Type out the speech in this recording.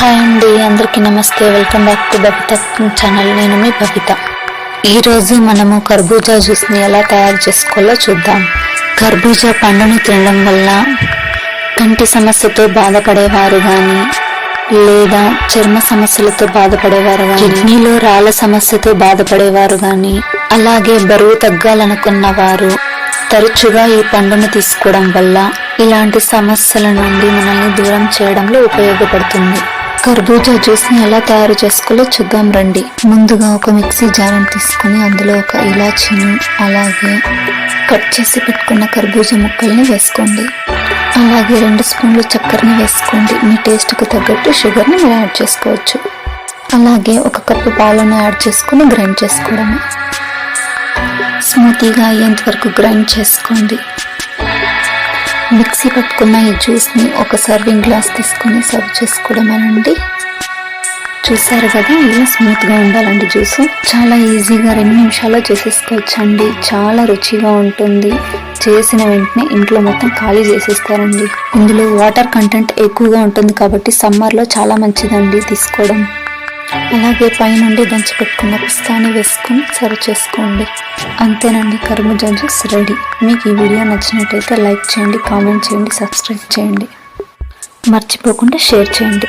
Hi అండి అందరికీ నమస్తే. Welcome back to Babita channel నేను మీ బబిత ఈరోజు మనము కర్బూజా జ్యూస్ని ఎలా తయారు చేసుకోవాలో చూద్దాం. కర్బూజా పండును తినడం వల్ల కంటి సమస్యతో బాధపడేవారు కానీ లేదా చర్మ సమస్యలతో బాధపడేవారు కానీ కిడ్నీలో రాళ్ళ సమస్యతో బాధపడేవారు కానీ అలాగే బరువు తగ్గాలనుకున్న వారు తరచుగా ఈ పండును తీసుకోవడం వల్ల ఇలాంటి సమస్యల నుండి మనల్ని దూరం చేయడంలో ఉపయోగపడుతుంది. కర్బూజా జ్యూస్ని ఎలా తయారు చేసుకోవాలో చూద్దాం రండి. ముందుగా ఒక మిక్సీ జారం తీసుకుని అందులో ఒక ఇలాచీని అలాగే కట్ చేసి పెట్టుకున్న కర్బూజా ముక్కల్ని వేసుకోండి. అలాగే రెండు స్పూన్లు చక్కెరని వేసుకోండి. మీ టేస్ట్కి తగ్గట్టు షుగర్ని మీరు యాడ్ చేసుకోవచ్చు. అలాగే ఒక కప్పు పాలను యాడ్ చేసుకుని గ్రైండ్ చేసుకోవడమే. స్మూతీగా అయ్యేంత వరకు గ్రైండ్ చేసుకోండి. మిక్సీ పట్టుకున్న ఈ జ్యూస్ని ఒక సర్వింగ్ గ్లాస్ తీసుకొని సర్వ్ చేసుకోవడమేనండి చూసారు కదా ఇలా స్మూత్గా ఉండాలండి జ్యూస్. చాలా ఈజీగా రెండు నిమిషాల్లో చేసేసుకోవచ్చండి. చాలా రుచిగా ఉంటుంది. చేసిన వెంటనే ఇంట్లో మొత్తం ఖాళీ చేసేస్తారండి. ఇందులో వాటర్ కంటెంట్ ఎక్కువగా ఉంటుంది కాబట్టి సమ్మర్లో చాలా మంచిదండి తీసుకోవడం. అలాగే పైనుండి దంచి పెట్టుకున్న పిస్తాని వేసుకుని సర్వ్ చేసుకోండి. అంతేనండి కర్మ జ్యూస్ రెడీ. మీకు ఈ వీడియో నచ్చినట్టయితే లైక్ చేయండి కామెంట్ చేయండి సబ్స్క్రైబ్ చేయండి. మర్చిపోకుండా షేర్ చేయండి.